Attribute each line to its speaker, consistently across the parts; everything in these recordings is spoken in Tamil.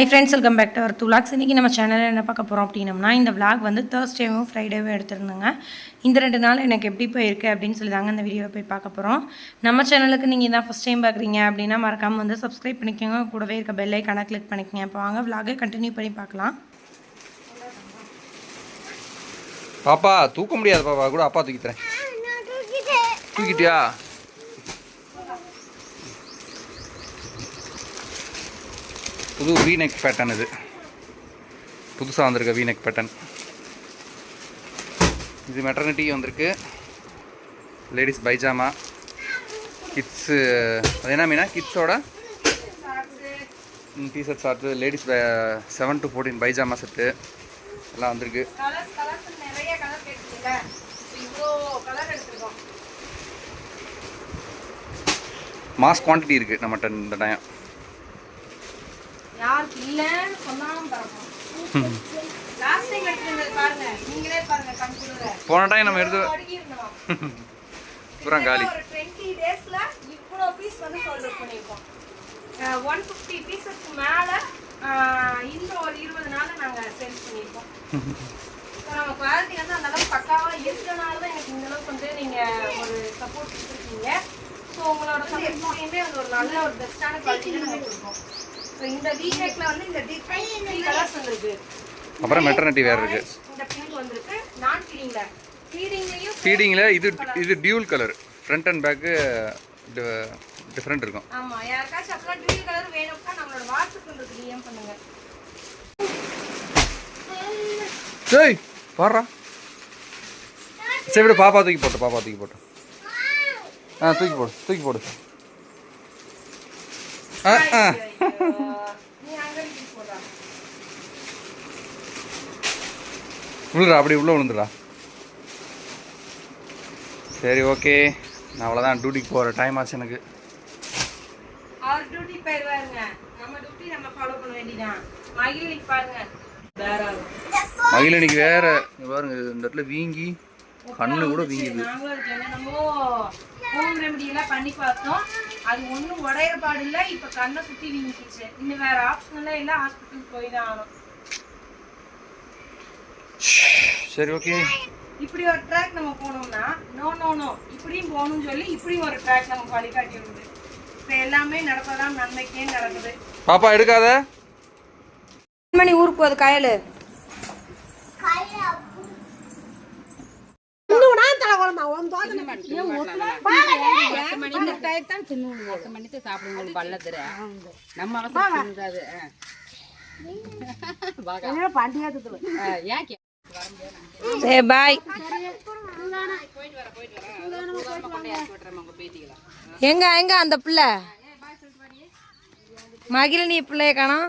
Speaker 1: Hi friends welcome back to our துலாக்ஸ் இன்றைக்கி நம்ம சேனலில் என்ன பார்க்க போகிறோம் அப்படின்னம்னா இந்த vlog வந்து தேர்ஸ்டேவும் ஃப்ரைடேவும் எடுத்திருந்தேங்க. இந்த ரெண்டு நாள் எனக்கு எப்படி போயிருக்கு அப்படின்னு சொல்லி தாங்க இந்த வீடியோவை போய் பார்க்க போகிறோம் நம்ம சேனலுக்கு நீங்கள் இதான் ஃபஸ்ட் டைம் பார்க்குறீங்க அப்படின்னா மறக்காமல் வந்து சப்ஸ்கிரைப் பண்ணிக்கோங்க. கூடவே இருக்க பெல் ஐக்கான கிளிக் பண்ணிக்கோங்க. இப்போ வாங்க vlog-ஐ கண்டினியூ பண்ணி பார்க்கலாம்.
Speaker 2: பாப்பா தூக்க முடியாது பாப்பா கூட அப்பா தூக்கி தரேன். தூக்கிட்டியா? புது வீநெக் பேட்டர்ன் இது. புதுசாக வந்திருக்க வீநெக் பேட்டர்ன் இது மெட்டர்னிட்டி வந்திருக்கு. லேடிஸ் பைஜாமா கிட்ஸு அது என்ன Meena? கிட்ஸோட T shirt short ladies seven to fourteen pyjama set எல்லாம் வந்திருக்கு. மாஸ் குவான்டிட்டி இருக்குது நம்மகிட்ட இந்த டைம்
Speaker 1: யாருக்கு? இல்லைன்னு சொன்னாலும் லாஸ்ட் டைம் எடுத்துருந்தது பாருங்க. நீங்களே பாருங்க கண்குள்ள
Speaker 2: போன டைம் நம்ம எடுத்து பூரா காலி.
Speaker 1: ஒரு டுவெண்ட்டி டேஸ்ல இவ்வளோ பீஸ் வந்து சோல்ட் அவுட் பண்ணியிருக்கோம் ஒன் ஃபிஃப்டி பீசஸ்க்கு மேலே இந்த ஒரு இருபது நாள் நாங்கள் சேல்ஸ் பண்ணியிருக்கோம். இப்போ நம்ம குவாலிட்டி வந்து அந்த அளவுக்கு பக்காவாக இருக்கனால தான் எனக்கு இந்த அளவுக்கு வந்து நீங்கள் ஒரு சப்போர்ட் கொடுத்துருக்கீங்க. ஸோ உங்களோட சப்போர்ட்லேயுமே வந்து ஒரு நல்ல ஒரு பெஸ்ட்டான குவாலிட்டியில் நாங்கள் கொடுப்போம் ஸோ இந்த வீநெக்கில் வந்து இந்த டிஃப்ரெண்ட் கலர்ஸ் வந்துருக்கு.
Speaker 2: அப்புறம் மெட்டர்னிட்டி வேறு இருக்குது
Speaker 1: இந்த பிங்க் வந்திருக்கு. நான் ஃபீடிங்கில் ஃபீடிங்லேயும்
Speaker 2: ஃபீடிங்கில் இது இது dual colour front and back different இருக்கும்.
Speaker 1: ஆமா யாருக்காச்சும் அப்பலாம் ட்ரீல் கலர் வேணும்னா நம்மளோட வாட்ஸ்அப் நம்பருக்கு டிஎம் பண்ணுங்க.
Speaker 2: டேய் பாடுறா. சரி விடு பாப்பா தூக்கி போட்டு பாப்பா தூக்கி போட்டு. ஆ தூக்கி போடு தூக்கி போடு. ஆ ஆ.
Speaker 1: நீ அங்க இருக்கு போடா.
Speaker 2: விழுறா அப்படி உள்ளே விழுந்துடா சரி ஓகே. நான் அவ்வளோதான் டியூட்டிக்கு போகிற டைம் ஆச்சு எனக்கு.
Speaker 1: அவர் டியூட்டி போயிருவாருங்க. நம்ம டியூட்டி நம்ம ஃபாலோ பண்ண வேண்டியதான் மகிழிக்கு பாருங்க. வேற.
Speaker 2: மகிழனிக்கு பாருங்க இந்த இடத்துல வீங்கி கண்ணு கூட வீங்குது.
Speaker 1: நாங்களும் அதுக்கு என்னென்னமோ ஹோம் ரெமெடி எல்லாம் பண்ணி பார்த்தோம். அது ஒன்றும் உடையிற பாடு இல்லை. இப்போ கண்ணை சுற்றி வீங்கிக்கிச்சு இன்னும் வேற ஆப்ஷன் எல்லாம் இல்லை. ஹாஸ்பிட்டலுக்கு போய் தான் ஆகணும்.
Speaker 2: சரி ஓகே
Speaker 1: இப்படி ஒரு ட்ராக் நம்ம போனோம்னா நோ நோ நோ இப்படியும் போகணும்னு சொல்லி இப்படியும் ஒரு ட்ராக் நமக்கு வழிகாட்டி விடுது இப்போ எல்லாமே நடப்பதான் நன்மைக்கே நடக்குது.
Speaker 2: பாப்பா எடுக்காத.
Speaker 1: மணி ஊருக்கு போகுது கயல்.
Speaker 3: பத்து மணிக்கு பள்ளத்துல நம்ம அவசரம்
Speaker 1: சரி பாய். எங்க எங்க அந்த பிள்ளை? மகிழினி பிள்ளைய காணோம்.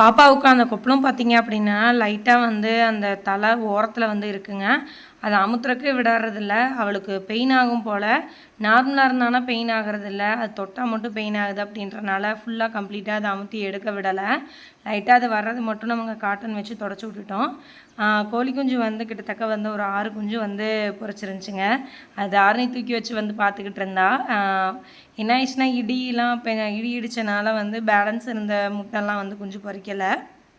Speaker 1: பாப்பாவுக்கு அந்த கொப்பளம் பார்த்தீங்க அப்படின்னா லைட்டாக வந்து அந்த தலை ஓரத்தில் வந்து இருக்குங்க. அதை அமுத்துறக்கு விடாறதில்ல அவளுக்கு பெயின் ஆகும் போல். நார்மலாக இருந்தானா பெயின் ஆகிறதில்ல. அது தொட்டால் மட்டும் பெயின் ஆகுது அப்படின்றனால ஃபுல்லாக கம்ப்ளீட்டாக அதை அமுத்தி எடுக்க விடலை. லைட்டாக அது வர்றது மட்டும் நம்ம காட்டன் வச்சு தொடச்சி விட்டுட்டோம். கோழி குஞ்சு வந்து கிட்டத்தக்க வந்து ஒரு ஆறு குஞ்சு வந்து பொரிச்சிருந்துச்சுங்க அது ஆரணி தூக்கி வச்சு வந்து பார்த்துக்கிட்டு இருந்தா. என்ன ஆயிடுச்சுன்னா இடியெல்லாம் இப்போ இடி இடிச்சனால வந்து பேலன்ஸ் இருந்த முட்டைலாம் வந்து குஞ்சு பொரிக்கல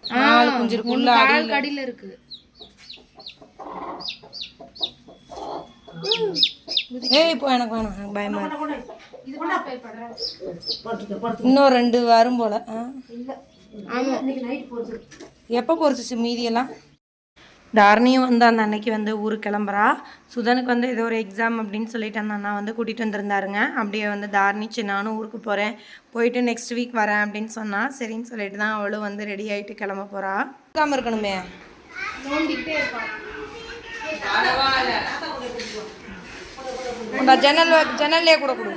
Speaker 1: நாலு குஞ்சு இருக்குள்ள அடியில்.
Speaker 3: அடியில இருக்கு.
Speaker 1: ஏய் இப்போ எனக்கு வேணாம். எனக்கு பயமா இன்னும் ரெண்டு வரும் போல. எப்போ பொரிச்சிச்சு மீதியெல்லாம்? தாரணியும் வந்து அந்த அன்னைக்கு வந்து ஊருக்கு கிளம்புறா. சுதனுக்கு வந்து ஏதோ ஒரு எக்ஸாம் அப்படின்னு சொல்லிட்டு அந்த அண்ணா வந்து கூட்டிகிட்டு வந்திருந்தாருங்க. அப்படியே வந்து தாரணி சரி நானும் ஊருக்கு போகிறேன் போயிட்டு நெக்ஸ்ட் வீக் வரேன் அப்படின்னு சொன்னால் சரின்னு சொல்லிட்டு தான் அவளும் வந்து ரெடி ஆகிட்டு கிளம்ப போகிறா இருக்காமல் இருக்கணுமே. ஜன்னல் ஜன்னல்லே கூட கொடு.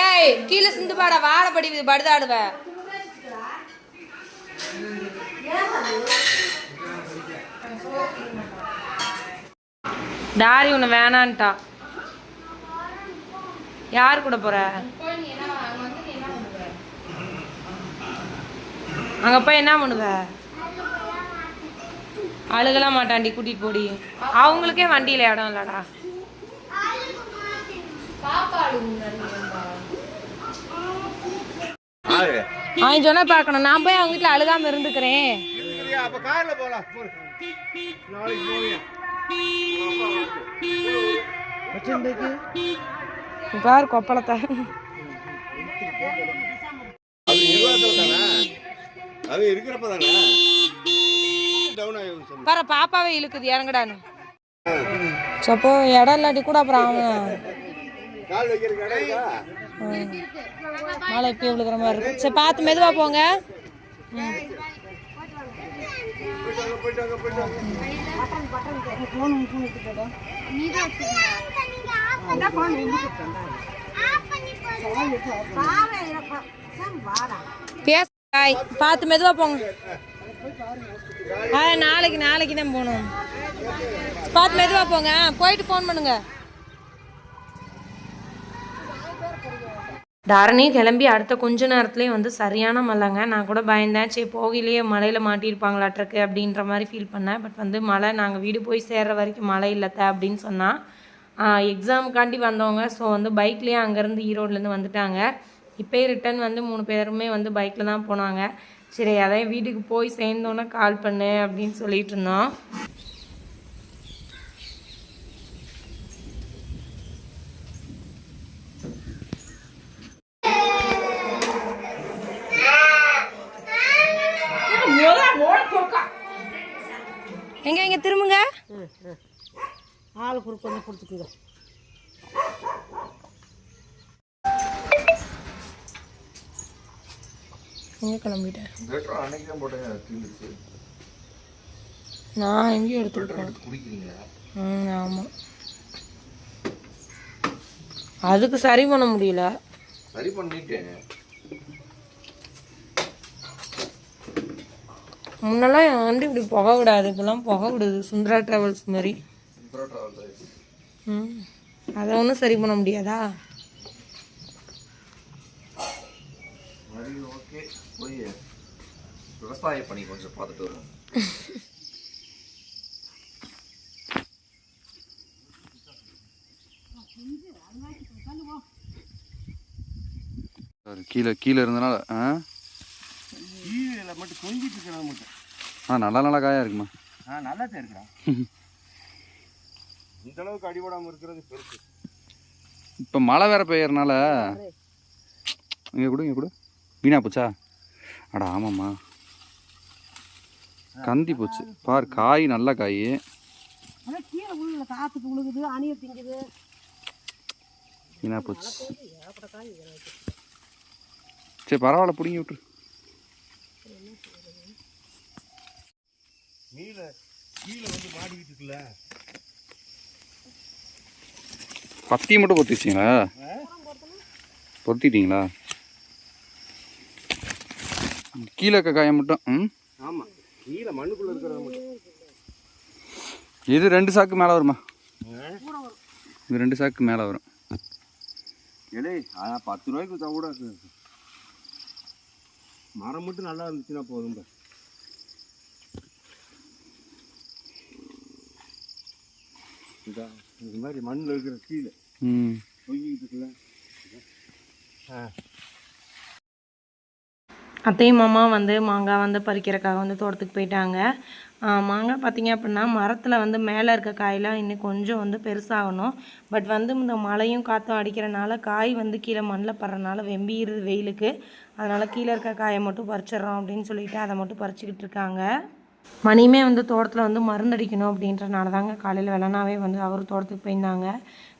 Speaker 1: ஏய் கீழே சிந்து பாட வாழப்படி படுதாடுவ. டாரி உன்னை வேணான்ட்டா. யார் கூட போற? அங்க போய் என்ன பண்ணுவ? அழுகலாம் மாட்டாண்டி கூட்டிட்டு போடி. அவங்களுக்கே வண்டியில இடம் இல்லடா. அவன் சொன்னா பார்க்கணும். நான் போய் அவங்க வீட்டில் அழுகாம இருந்துக்கிறேன்.
Speaker 4: அப்ப கார்ல போலாம். போடு. நாளைக்கு போவியா?
Speaker 1: பாரு கொப்பளத்தை. பாரு பாப்பாவே இழுக்குது இறங்குடான்னு. சப்போ இடம் இல்லாட்டி கூட அப்புறம் அவன். மழை இப்பயே விழுக்கிற மாதிரி இருக்கு. சரி பார்த்து மெதுவா போங்க. பேச பார்த்து மெதுவா போங்க. ஆ நாளைக்கு நாளைக்கு தான் போகணும். பார்த்து மெதுவா போங்க. போயிட்டு ஃபோன் பண்ணுங்க. தாரணி கிளம்பி அடுத்த கொஞ்ச நேரத்துலேயே வந்து சரியான மழைங்க. நான் கூட பயந்தேன். சரி போகிலேயே மழையில் மாட்டியிருப்பாங்களாட்ருக்கு அப்படின்ற மாதிரி ஃபீல் பண்ணேன். பட் வந்து மழை நாங்கள் வீடு போய் சேர்ற வரைக்கும் மழை இல்லைத்த அப்படின்னு சொன்னால் எக்ஸாமுக்காண்டி வந்தவங்க ஸோ வந்து பைக்லேயே அங்கேருந்து ஈரோட்லேருந்து வந்துட்டாங்க. இப்போயே ரிட்டர்ன் வந்து மூணு பேருமே வந்து பைக்கில் தான் போனாங்க. சரி அதான் வீட்டுக்கு போய் சேர்ந்தோன்னே கால் பண்ணு அப்படின்னு சொல்லிட்டு இருந்தோம். எங்க எங்க திரும்புங்க.
Speaker 5: ஆளுக்கு கொஞ்சம் கொடுத்துக்குங்க.
Speaker 1: எங்க கிளம்பிட்டேன் நான் எங்கேயும் ம் ஆமாம் அதுக்கு சரி பண்ண முடியல.
Speaker 2: சரி பண்ணிட்டேன்.
Speaker 1: முன்னெல்லாம் என் வண்டி இப்படி புகை விடாது இப்பெல்லாம் புகை விடுது சுந்தரா டிராவல்ஸ் மாதிரி ம். அதை ஒன்றும் சரி பண்ண முடியாதா?
Speaker 2: விவசாய பணி கொஞ்சம் பார்த்துட்டு வருவோம். கீழே கீழே இருந்தனால ஆ?
Speaker 4: கீழே மட்டும் கொஞ்சிட்டு இருக்கிறது மட்டும்.
Speaker 2: ஆ நல்லா நல்லா காயா இருக்குமா?
Speaker 4: ஆ நல்லா தான் இருக்கிறான் இந்த அளவுக்கு அடிபடாம இருக்கிறது பெருசு.
Speaker 2: இப்போ மழை வேற பெய்யறனால இங்கே கொடு இங்கே கொடு. வீணா போச்சா? அட ஆமாம்மா. கந்தி போச்சு. பார் காய் நல்ல காய்.
Speaker 5: கீழே உள்ள காற்றுக்கு விழுகுது அணியை திங்குது.
Speaker 2: வீணா போச்சு. சரி பரவாயில்ல பிடிங்கி விட்டுரு.
Speaker 4: கீழே கீழே வந்து மாட்டிக்கிட்டு இருக்குல்ல?
Speaker 2: பத்தியை மட்டும் பொத்தி வச்சிங்களா பொத்திட்டீங்களா? கீழே இருக்க காயை மட்டும் ம்?
Speaker 4: ஆமா. கீழே மண்ணுக்குள்ள இருக்கிறத மட்டும்.
Speaker 2: இது ரெண்டு சாக்கு மேலே வருமா? இது ரெண்டு சாக்கு மேலே வரும்.
Speaker 4: அதான் பத்து ரூபாய்க்கு கூட. மரம் மட்டும் நல்லா இருந்துச்சுன்னா போதும். இதா இந்த மாதிரி மண்ணில் இருக்கிற கீழே
Speaker 2: ம்.
Speaker 4: தொங்கிக்கிட்டு இருக்குல்ல.
Speaker 1: அத்தையும் மாமா வந்து மாங்காய் வந்து பறிக்கிறக்காக வந்து தோட்டத்துக்கு போயிட்டாங்க. மாங்காய் பார்த்தீங்க அப்படின்னா மரத்தில் வந்து மேலே இருக்க காயெலாம் இன்னும் கொஞ்சம் வந்து பெருசாகணும். பட் வந்து இந்த மழையும் காற்றும் அடிக்கிறனால காய் வந்து கீழே மண்ணில் படுறனால வெம்பிடுது வெயிலுக்கு. அதனால் கீழே இருக்க காயை மட்டும் பறிச்சிடுறோம் அப்படின்னு சொல்லிட்டு அதை மட்டும் பறிச்சுக்கிட்டு இருக்காங்க. மணியுமே வந்து தோட்டத்தில் வந்து மருந்தடிக்கணும் அப்படின்றனால தாங்க காலையில் வெள்ளனாவே வந்து அவர் தோட்டத்துக்கு போயிருந்தாங்க.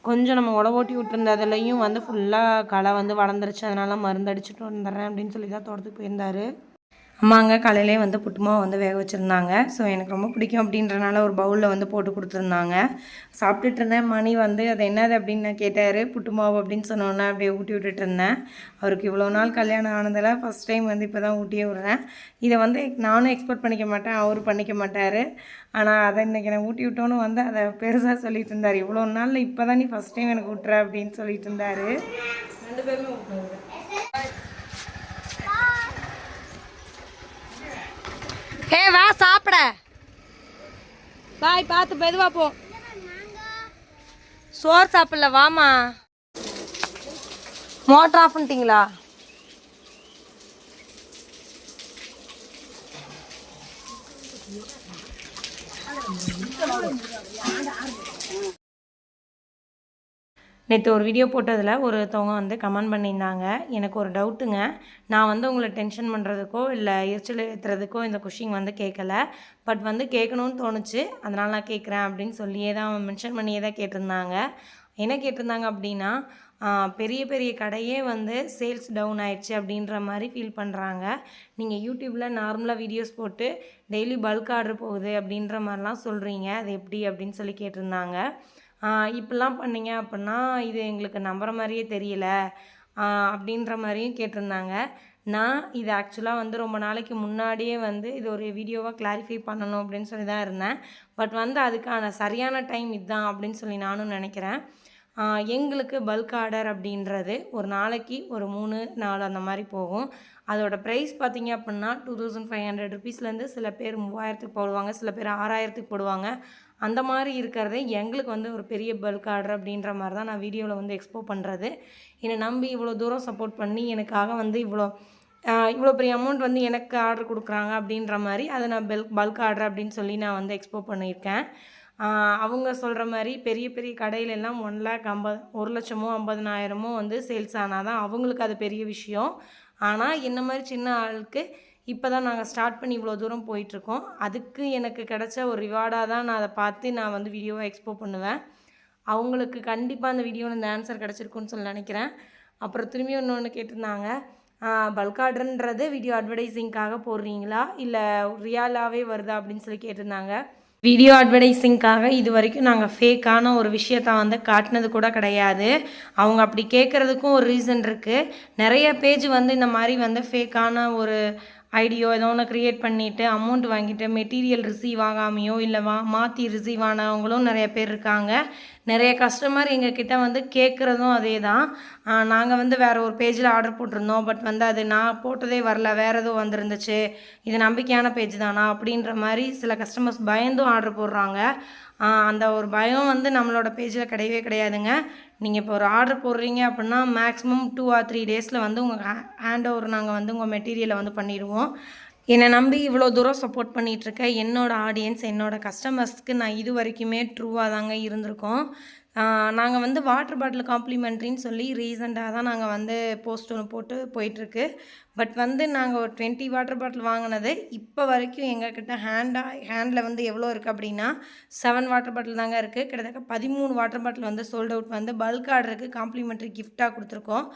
Speaker 1: கொஞ்சம் நம்ம உட ஓட்டி விட்டுருந்ததுலையும் வந்து ஃபுல்லாக களை வந்து வளர்ந்துருச்சு. அதனால் மருந்து அடிச்சுட்டு வந்துடுறேன் அப்படின்னு சொல்லி தான் தோட்டத்துக்கு போயிருந்தார். அம்மாங்க காலையிலே வந்து புட்டுமா வந்து வேக வச்சுருந்தாங்க. ஸோ எனக்கு ரொம்ப பிடிக்கும் அப்படின்றனால ஒரு பவுலில் வந்து போட்டு கொடுத்துருந்தாங்க. சாப்பிட்டுட்டு இருந்தேன். மணி வந்து அது என்னது அப்படின்னு நான் கேட்டார். புட்டுமாவு அப்படின்னு சொன்னோன்னே அப்படியே ஊட்டி விட்டுட்டு இருந்தேன். அவருக்கு இவ்வளோ நாள் கல்யாணம் ஆனதில் ஃபஸ்ட் டைம் வந்து இப்போ தான் ஊட்டியே விடுறேன். இதை வந்து நானும் எக்ஸ்பெக்ட் பண்ணிக்க மாட்டேன். அவரும் பண்ணிக்க மாட்டார். ஆனால் அதை இன்றைக்கி நான் ஊட்டி விட்டோன்னு வந்து அதை பெருசாக சொல்லிட்டு இருந்தார். இவ்வளோ நாளில் இப்போ தான் நீ ஃபஸ்ட் டைம் எனக்கு விட்டுற அப்படின்னு சொல்லிட்டு இருந்தார். ரெண்டு பேருமே விட்டுருவாங்க பாய் பார்த்து மெதுவா போ. சோறு சாப்பிடல வாமா. மோட்டர் ஆஃப் பண்ணிட்டீங்களா? நேற்று ஒரு வீடியோ போட்டதில் ஒருத்தவங்க வந்து கமெண்ட் பண்ணியிருந்தாங்க. எனக்கு ஒரு டவுட்டுங்க நான் வந்து உங்களை டென்ஷன் பண்ணுறதுக்கோ இல்லை எரிச்சல் ஏற்றுறதுக்கோ இந்த கொஷின் வந்து கேட்கல பட் வந்து கேட்கணும்னு தோணுச்சு. அதனால் நான் கேட்குறேன் அப்படின்னு சொல்லியே தான் மென்ஷன் பண்ணியே தான் கேட்டிருந்தாங்க. என்ன கேட்டிருந்தாங்க அப்படின்னா பெரிய பெரிய கடையே வந்து சேல்ஸ் டவுன் ஆயிடுச்சு அப்படின்ற மாதிரி ஃபீல் பண்ணுறாங்க நீங்கள் யூடியூப்பில் நார்மலாக வீடியோஸ் போட்டு டெய்லி பல்க் ஆர்டர் போகுது அப்படின்ற மாதிரிலாம் சொல்கிறீங்க அது எப்படி அப்படின்னு சொல்லி கேட்டிருந்தாங்க. இப்படிலாம் பண்ணீங்க அப்படின்னா இது எங்களுக்கு நம்புற மாதிரியே தெரியல. அப்படின்ற மாதிரியும் கேட்டிருந்தாங்க. நான் இது ஆக்சுவலாக வந்து ரொம்ப நாளைக்கு முன்னாடியே வந்து இது ஒரு வீடியோவாக கிளாரிஃபை பண்ணணும் அப்படின்னு சொல்லி தான் இருந்தேன். பட் வந்து அதுக்கான சரியான டைம் இதுதான் அப்படின்னு சொல்லி நானும் நினைக்கிறேன். எங்களுக்கு பல்க் ஆர்டர் அப்படின்றது ஒரு நாளைக்கு ஒரு மூணு நாலு அந்த மாதிரி போகும். அதோட ப்ரைஸ் பார்த்தீங்க அப்படின்னா டூ தௌசண்ட் ஃபைவ் ஹண்ட்ரட் ருபீஸ்லேருந்து சில பேர் மூவாயிரத்துக்கு போடுவாங்க சில பேர் ஆறாயிரத்துக்கு போடுவாங்க. அந்த மாதிரி இருக்கிறது எங்களுக்கு வந்து ஒரு பெரிய பல்க் ஆர்டர் அப்படின்ற மாதிரி தான் நான் வீடியோவில் வந்து எக்ஸ்போ பண்ணுறது என்னை நம்பி இவ்வளோ தூரம் சப்போர்ட் பண்ணி எனக்காக வந்து இவ்வளோ இவ்வளோ பெரிய அமௌண்ட் வந்து எனக்கு ஆர்டர் கொடுக்குறாங்க அப்படின்ற மாதிரி அதை நான் பெல்க் பல்க் ஆர்டர் அப்படின்னு சொல்லி நான் வந்து எக்ஸ்போ பண்ணியிருக்கேன். அவங்க சொல்கிற மாதிரி பெரிய பெரிய கடையிலெல்லாம் ஒன் லேக் ஐம்பது ஒரு லட்சமோ ஐம்பதனாயிரமோ வந்து சேல்ஸ் ஆனால் தான் அவங்களுக்கு அது பெரிய விஷயம். ஆனால் இந்த மாதிரி சின்ன ஆளுக்கு இப்போ தான் நாங்கள் ஸ்டார்ட் பண்ணி இவ்வளோ தூரம் போயிட்டுருக்கோம். அதுக்கு எனக்கு கிடைச்ச ஒரு ரிவார்டாக தான் நான் அதை பார்த்து நான் வந்து வீடியோவை எக்ஸ்போ பண்ணுவேன். அவங்களுக்கு கண்டிப்பாக அந்த வீடியோவில் இந்த ஆன்சர் கிடச்சிருக்குன்னு சொல்லி நினைக்கிறேன். அப்புறம் திரும்பி ஒன்று ஒன்று கேட்டிருந்தாங்க. பல்க் ஆர்டர்ன்றது வீடியோ அட்வர்டைஸிங்காக போடுறீங்களா? இல்லை ரியாலாகவே வருதா அப்படின்னு சொல்லி கேட்டிருந்தாங்க. வீடியோ அட்வர்டைஸிங்காக இது வரைக்கும் நாங்கள் ஃபேக்கான ஒரு விஷயத்த வந்து காட்டினது கூட கிடையாது. அவங்க அப்படி கேட்குறதுக்கும் ஒரு ரீசன் இருக்குது நிறைய பேஜ் வந்து இந்த மாதிரி வந்து ஃபேக்கான ஒரு ஐடியோ ஏதோ ஒன்று க்ரியேட் பண்ணிவிட்டு அமௌண்ட் வாங்கிட்டு மெட்டீரியல் ரிசீவ் ஆகாமையோ இல்லை வா மாற்றி ரிசீவ் ஆனவங்களும் நிறைய பேர் இருக்காங்க. நிறைய கஸ்டமர் எங்ககிட்ட வந்து கேட்குறதும் அதே தான் நாங்கள் வந்து வேறு ஒரு பேஜில் ஆர்டர் போட்டிருந்தோம் பட் வந்து அது நான் போட்டதே வரல வேறு எதுவும் வந்திருந்துச்சு. இது நம்பிக்கையான பேஜ் தானா? அப்படின்ற மாதிரி சில கஸ்டமர்ஸ் பயந்தும் ஆர்டர் போடுறாங்க. அந்த ஒரு பயம் வந்து நம்மளோட பேஜில் கிடையவே கிடையாதுங்க. நீங்கள் இப்போ ஒரு ஆர்டர் போடுறீங்க அப்படின்னா மேக்ஸிமம் டூ ஆர் த்ரீ டேஸில் வந்து உங்கள் ஹேண்ட் ஓவர் நாங்கள் வந்து உங்கள் மெட்டீரியலை வந்து பண்ணிடுவோம். என்னை நம்பி இவ்வளோ தூரம் சப்போர்ட் பண்ணிகிட்ருக்க என்னோடய ஆடியன்ஸ் என்னோடய கஸ்டமர்ஸ்க்கு நான் இது வரைக்குமே ட்ரூவாக தாங்க இருந்திருக்கோம். நாங்கள் வந்து வாட்டர் பாட்டில் காம்ப்ளிமெண்ட்ரின்னு சொல்லி ரீசெண்டாக தான் நாங்கள் வந்து போஸ்ட் ஒன்று போட்டு போயிட்டுருக்கு. பட் வந்து நாங்கள் ஒரு டுவெண்ட்டி வாட்டர் பாட்டில் வாங்கினது இப்போ வரைக்கும் எங்கக்கிட்ட ஹேண்டாக ஹேண்டில் வந்து எவ்வளோ இருக்குது அப்படின்னா செவன் வாட்டர் பாட்டில் தாங்க இருக்குது கிட்டத்தட்ட பதிமூணு வாட்டர் பாட்டில் வந்து சோல்ட் அவுட் வந்து பல்க் ஆர்டருக்கு காம்ப்ளிமெண்ட்ரி கிஃப்டாக கொடுத்துருக்கோம்.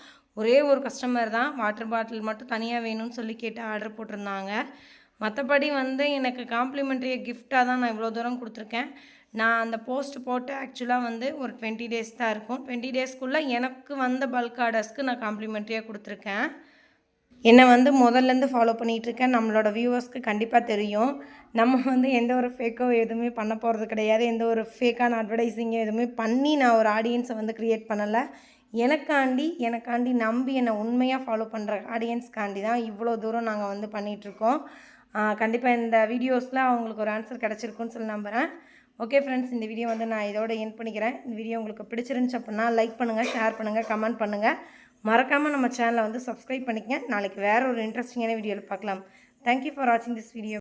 Speaker 1: ஒரே ஒரு கஸ்டமர் தான் வாட்டர் பாட்டில் மட்டும் தனியாக வேணும்னு சொல்லி கேட்டு ஆர்டர் போட்டிருந்தாங்க. மற்றபடி வந்து எனக்கு காம்ப்ளிமெண்ட்ரி கிஃப்டாக தான் நான் இவ்வளோ தூரம் கொடுத்துருக்கேன். நான் அந்த போஸ்ட் போட்டு ஆக்சுவலாக வந்து ஒரு டுவெண்ட்டி டேஸ் தான் இருக்கும். டுவெண்ட்டி டேஸ்க்குள்ளே எனக்கு வந்த பல்க் ஆர்டர்ஸ்க்கு நான் காம்ப்ளிமெண்ட்ரியாக கொடுத்துருக்கேன். என்னை வந்து முதல்லேருந்து ஃபாலோ பண்ணிகிட்ருக்கேன் நம்மளோட வியூவர்ஸ்க்கு கண்டிப்பாக தெரியும். நம்ம வந்து எந்த ஒரு ஃபேக்கோ எதுவுமே பண்ண போகிறது கிடையாது. எந்த ஒரு ஃபேக்கான அட்வர்டைஸிங்கோ எதுவுமே பண்ணி நான் ஒரு ஆடியன்ஸை வந்து க்ரியேட் பண்ணலை. எனக்காண்டி எனக்காண்டி நம்பி என்னை உண்மையாக ஃபாலோ பண்ணுற ஆடியன்ஸ்க்காண்டி தான் இவ்வளோ தூரம் நாங்கள் வந்து பண்ணிகிட்ருக்கோம் கண்டிப்பாக இந்த வீடியோஸில் அவங்களுக்கு ஒரு ஆன்சர் கிடச்சிருக்குன்னு சொல்லி நம்புகிறேன் ஓகே ஃப்ரெண்ட்ஸ் இந்த வீடியோ வந்து நான் இதோட என் பண்ணிக்கிறேன். இந்த வீடியோ உங்களுக்கு பிடிச்சிருந்துச்சு அப்படின்னா லைக் பண்ணுங்கள் ஷேர் பண்ணுங்கள் கமெண்ட் பண்ணுங்கள் மறக்காமல் நம்ம சேனலை வந்து சப்ஸ்கிரைப் பண்ணிக்கங்க. நாளைக்கு வேறு ஒரு இன்ட்ரெஸ்டிங்கான வீடியோவில் பார்க்கலாம். தேங்க்யூ ஃபார் வாட்சிங் திஸ் வீடியோ